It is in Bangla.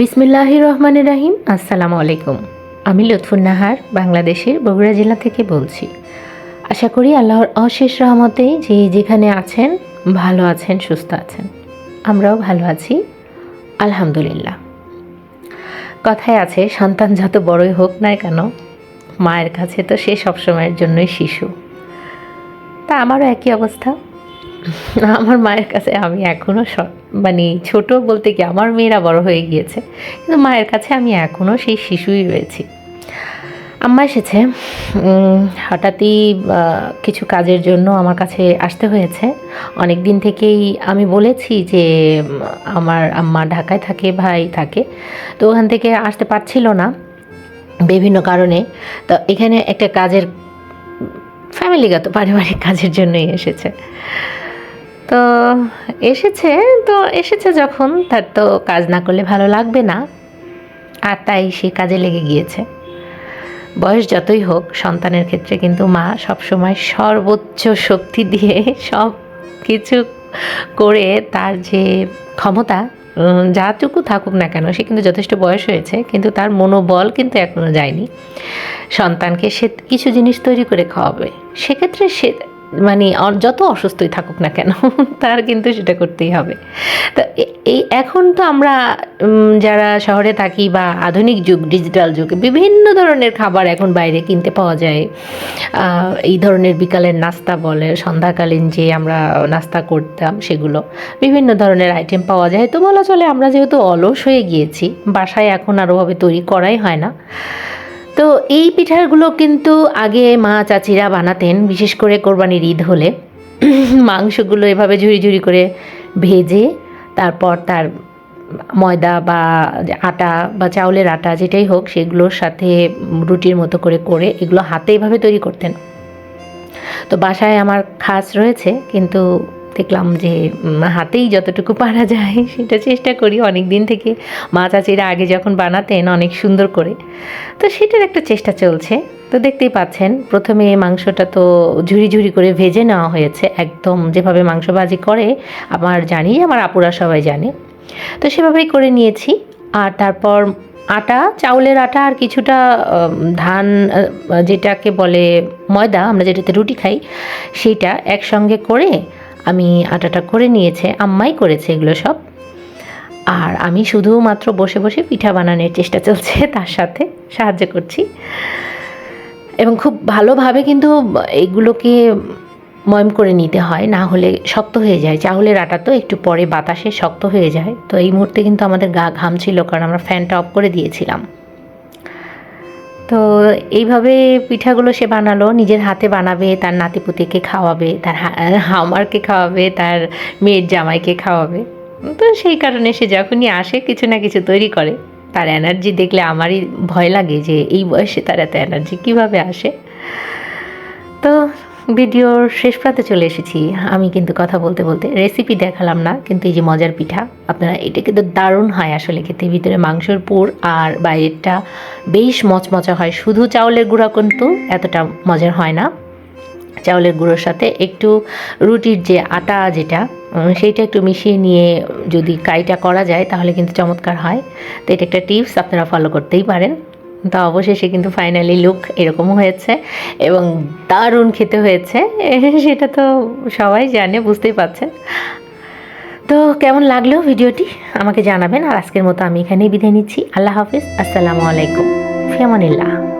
বিসমিল্লাহ রহমান রাহিম, আসসালামু আলাইকুম। আমি লুৎফুন্নাহার বাংলাদেশের বগুড়া জেলা থেকে বলছি। আশা করি আল্লাহর অশেষ রহমতে যে যেখানে আছেন, ভালো আছেন, সুস্থ আছেন। আমরাও ভালো আছি, আলহামদুলিল্লাহ। কথায় আছে, সন্তান যত বড়ই হোক না কেন, মায়ের কাছে তো সে সবসময়ের জন্যই শিশু। তা আমারও একই অবস্থা। আমার মায়ের কাছে আমি এখনও মানে ছোট বলতে কি আমার মেয়েরা বড় হয়ে গিয়েছে, কিন্তু মায়ের কাছে আমি এখনও সেই শিশুই রয়েছি। আম্মা এসেছে হঠাৎই কিছু কাজের জন্য আমার কাছে আসতে হয়েছে। অনেক দিন থেকেই আমি বলেছি যে আমার আম্মা ঢাকায় থাকে, ভাই থাকে, তো ওখান থেকে আসতে পারছিল না বিভিন্ন কারণে। তো এখানে একটা কাজের ফ্যামিলিগত পারিবারিক কাজের জন্যই এসেছে। তো এসেছে তো এসেছে যখন, তার তো কাজ না করলে ভালো লাগবে না। আর তাই সে কাজে লেগে গিয়েছে। বয়স যতই হোক, সন্তানের ক্ষেত্রে কিন্তু মা সবসময় সর্বোচ্চ শক্তি দিয়ে সব কিছু করে তার যে ক্ষমতা যাটুকু থাকুক না কেন, সে কিন্তু যথেষ্ট বয়স হয়েছে, কিন্তু তার মনোবল কিন্তু এখনও যায়নি। সন্তানকে সে কিছু জিনিস তৈরি করে খাওয়াবে। সেক্ষেত্রে সে মানে যত অসুস্থই থাকুক না কেন, তার কিন্তু সেটা করতেই হবে। তো এই এখন তো আমরা যারা শহরে থাকি বা আধুনিক যুগ, ডিজিটাল যুগে, বিভিন্ন ধরনের খাবার এখন বাইরে কিনতে পাওয়া যায়। এই ধরনের বিকালের নাস্তা বলে, সন্ধ্যাকালীন যে আমরা নাস্তা করতাম সেগুলো, বিভিন্ন ধরনের আইটেম পাওয়া যায়। তো বলা চলে আমরা যেহেতু অলস হয়ে গিয়েছি, বাসায় এখন আর ওভাবে তৈরি করাই হয় না। তো এই পিঠাগুলো কিন্তু আগে মা চাচিরা বানাতেন, বিশেষ করে কোরবানির ঈদ হলে। মাংসগুলো এভাবে ঝুড়ি ঝুড়ি করে ভেজে, তারপর তার ময়দা বা আটা বা চাউলের আটা যেটাই হোক, সেগুলোর সাথে রুটির মতো করে করে এগুলো হাতে এভাবে তৈরি করতেন। তো বাসায় আমার খাস রয়েছে, কিন্তু দেখলাম যে হাতেই যতটুকু পারা যায়, সেটা চেষ্টা করি অনেক দিন থেকে। মা চাচিরা আগে যখন বানাতেন অনেক সুন্দর করে। তো সেটার একটা চেষ্টা চলছে। তো দেখতেই পাচ্ছেন, প্রথমে মাংসটা তো ঝুড়ি ঝুড়ি করে ভেজে নেওয়া হয়েছে। একদম যেভাবে মাংস ভাজি করে, আমার জানি, আমার আপুরা সবাই জানে। তো সেভাবেই করে নিয়েছি। আর তারপর আটা, চাউলের আটা আর কিছুটা ধান যেটাকে বলে ময়দা, আমরা যেটাতে রুটি খাই, সেইটা একসঙ্গে করে আমি আটাটা করে নিয়েছে, আম্মাই করেছে এগুলো সব। আর আমি শুধুমাত্র বসে বসে পিঠা বানানোর চেষ্টা চলছে, তার সাথে সাহায্য করছি। এবং খুব ভালোভাবে কিন্তু এগুলোকে ময়ম করে নিতে হয়, না হলে শক্ত হয়ে যায়। চাউলের আটা তো একটু পরে বাতাসে শক্ত হয়ে যায়। তো এই মুহূর্তে কিন্তু আমাদের গা ঘামছিল কারণ আমরা ফ্যানটা অফ করে দিয়েছিলাম। তো এইভাবে পিঠাগুলো সে বানালো, নিজের হাতে বানাবে, তার নাতিপুতিকে খাওয়াবে, তার হামারকে খাওয়াবে, তার মেয়ের জামাইকে খাওয়াবে। তো সেই কারণে সে যখনই আসে, কিছু না কিছু তৈরি করে। তার এনার্জি দেখলে আমারই ভয় লাগে যে, এই বয়সে তার এত এনার্জি কীভাবে আসে? তো ভিডিওর শেষ প্রান্তে চলে এসেছি। আমি কিন্তু কথা বলতে বলতে রেসিপি দেখালাম না, কিন্তু এই যে মজার পিঠা, আপনারা এটা কিন্তু দারুণ হয় আসলে খেতে। ভিতরে মাংসর পুর আর বাইরেরটা বেশ মচমচা হয়। শুধু চাউলের গুঁড়া কিন্তু এতটা মজার হয় না। চাউলের গুঁড়োর সাথে একটু রুটির যে আটা যেটা সেইটা একটু মিশিয়ে নিয়ে যদি কাইটা করা যায়, তাহলে কিন্তু চমৎকার হয়। তো এটা একটা টিপস আপনারা ফলো করতেই পারেন। তো অবশেষে কিন্তু ফাইনালি লুক এরকম হয়েছে এবং দারুণ খেতে হয়েছে। সেটা তো সবাই জানে, বুঝতেই পারছেন। তো কেমন লাগল ভিডিওটি? আমাকে জানাবেন। আর আজকের মতো আমি এখানেই বিদায় নিচ্ছি। আল্লাহ হাফিজ। আসসালামু আলাইকুম। ফিয়ামানিল্লাহ।